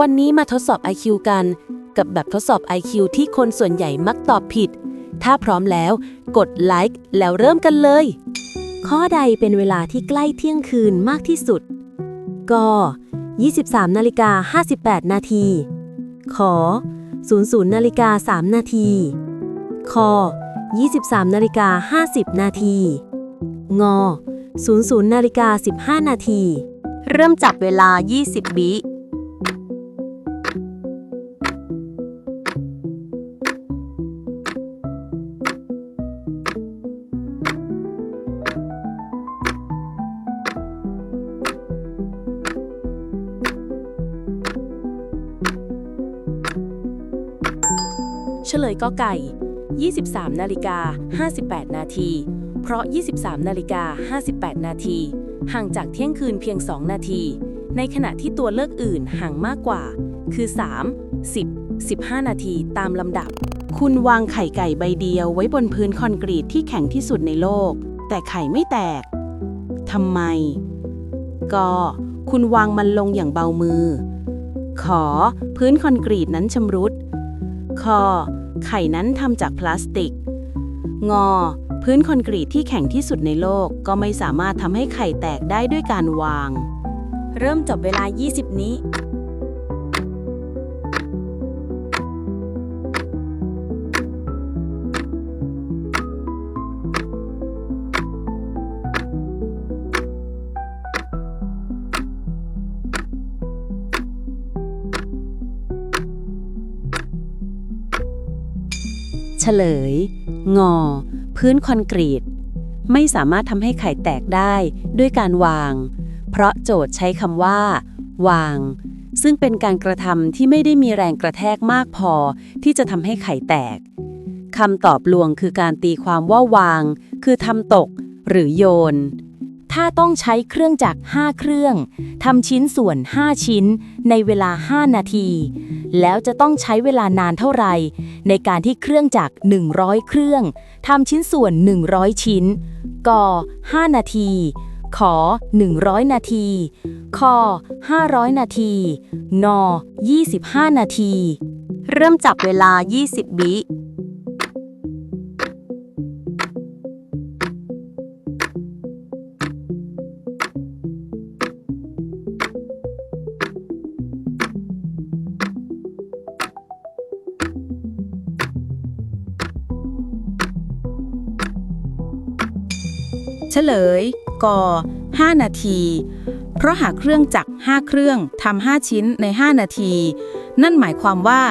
วันนี้มาทดสอบ IQ กัน กับแบบทดสอบ IQ ที่คนส่วนใหญ่มักตอบผิด ถ้าพร้อมแล้ว กดไลค์แล้วเริ่มกันเลย ข้อใดเป็นเวลาที่ใกล้เที่ยงคืนมากที่สุด ก 23นาฬิกา58 นาที ข 00นาฬิกา3นาที ค 23นาฬิกา50 นาที ง00นาฬิกา15 นาที เริ่มจับเวลา 20วิ เฉลยก็ไก่ 23 นาฬิกา 58 นาที เพราะ 23 นาฬิกา 58 นาที ห่างจากเที่ยงคืนเพียง 2 นาที ในขณะที่ตัวเลือกอื่นห่างมากกว่า คือ 3 10 15 นาทีตามลำดับ คุณวางไข่ไก่ใบเดียวไว้บนพื้นคอนกรีตที่แข็งที่สุดในโลก แต่ไข่ไม่แตก ทำไม ก็ คุณวางมันลงอย่างเบามือ ขอ พื้นคอนกรีตนั้นชำรุดคอ ไข่นั้นทำจากพลาสติก งอ พื้นคอนกรีตที่แข็งที่สุดในโลกก็ไม่สามารถทำให้ไข่แตกได้ด้วยการวาง เริ่มจบเวลา 20 นี้ เฉลย งอ พื้นคอนกรีต ไม่สามารถทำให้ไข่แตกได้ด้วยการวาง เพราะโจทย์ใช้คำว่า วาง ซึ่งเป็นการกระทำที่ไม่ได้มีแรงกระแทกมากพอที่จะทำให้ไข่แตกคำตอบลวงคือการตีความว่าวาง คือทำตก หรือโยน ถ้าต้องใช้เครื่องจักร 5 เครื่องทำชิ้นส่วน 5 ชิ้นในเวลา 5 นาที แล้วจะต้องใช้เวลานานเท่าไหร่ ในการที่เครื่องจักร 100 เครื่องทำชิ้นส่วน 100 ชิ้นก5นาที ขอ 100 นาทีคอ500 นาทีน25 นาที เริ่มจับเวลา 20 วิ เฉลยก5 นาที เพราะหากเครื่องจักร 5 เครื่องทำ5ชิ้นใน 5 นาที นั่นหมายความว่า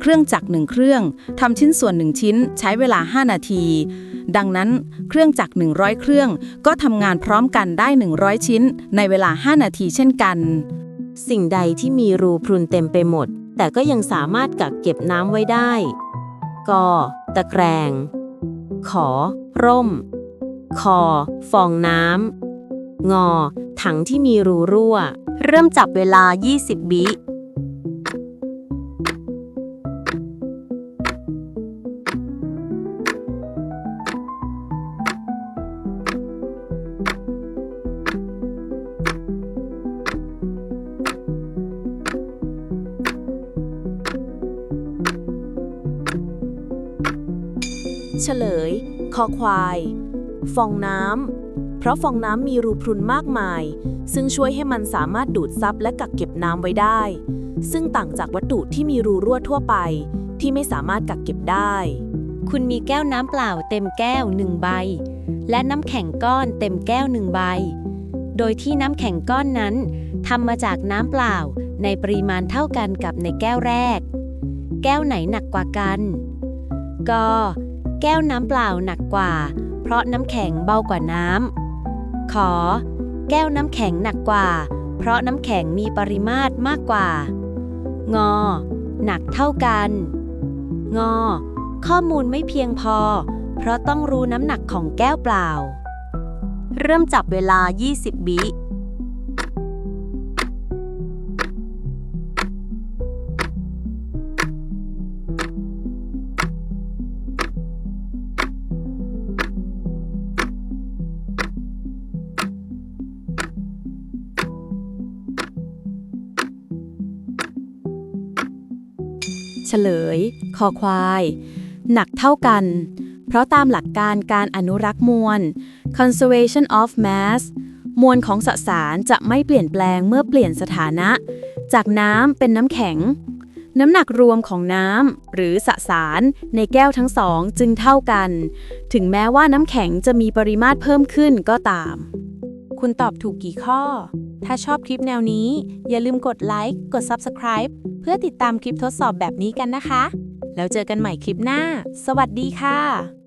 เครื่องจักร1เครื่องทำชิ้นส่วน1ชิ้นใช้เวลา 5 นาที ดังนั้นเครื่องจักร 100 เครื่อง ก็ทำงานพร้อมกันได้ 100 ชิ้น ในเวลา 5 นาทีเช่นกัน สิ่งใดที่มีรูพรุนเต็มไปหมด แต่ก็ยังสามารถกักเก็บน้ำไว้ได้กตะแกรง ขอ ร่ม คอ ฟองน้ำ งอ ถังที่มีรูรั่ว เริ่มจับเวลา 20วิเฉลย คอควาย ฟองน้ำ เพราะฟองน้ำมีรูพรุนมากมาย ซึ่งช่วยให้มันสามารถดูดซับและกักเก็บน้ำไว้ได้ ซึ่งต่างจากวัตถุที่มีรูรั่วทั่วไป ที่ไม่สามารถกักเก็บได้ คุณมีแก้วน้ำเปล่าเต็มแก้วหนึ่งใบ และน้ำแข็งก้อนเต็มแก้วหนึ่งใบ โดยที่น้ำแข็งก้อนนั้นทำมาจากน้ำเปล่าในปริมาณเท่ากันกับในแก้วแรก แก้วไหนหนักกว่ากัน ก็ แก้วน้ำเปล่าหนักกว่า เพราะน้ำแข็งเบากว่าน้ำขอ แก้วน้ำแข็งหนักกว่า เพราะน้ำแข็งมีปริมาตรมากกว่า งอ หนักเท่ากัน งอ ข้อมูลไม่เพียงพอ เพราะต้องรู้น้ำหนักของแก้วเปล่า เริ่มจับเวลา 20 วิ เฉลย คอควาย หนักเท่ากัน เพราะตามหลักการการอนุรักษ์มวล conservation of mass มวลของสสารจะไม่เปลี่ยนแปลงเมื่อเปลี่ยนสถานะ จากน้ำเป็นน้ำแข็ง น้ำหนักรวมของน้ำหรือสสารในแก้วทั้งสองจึงเท่ากัน ถึงแม้ว่าน้ำแข็งจะมีปริมาตรเพิ่มขึ้นก็ตาม คุณตอบถูกกี่ข้อ ถ้าชอบคลิปแนวนี้ อย่าลืมกดไลค์กด Subscribe เพื่อติดตามคลิปทดสอบแบบนี้กันนะคะ แล้วเจอกันใหม่คลิปหน้า สวัสดีค่ะ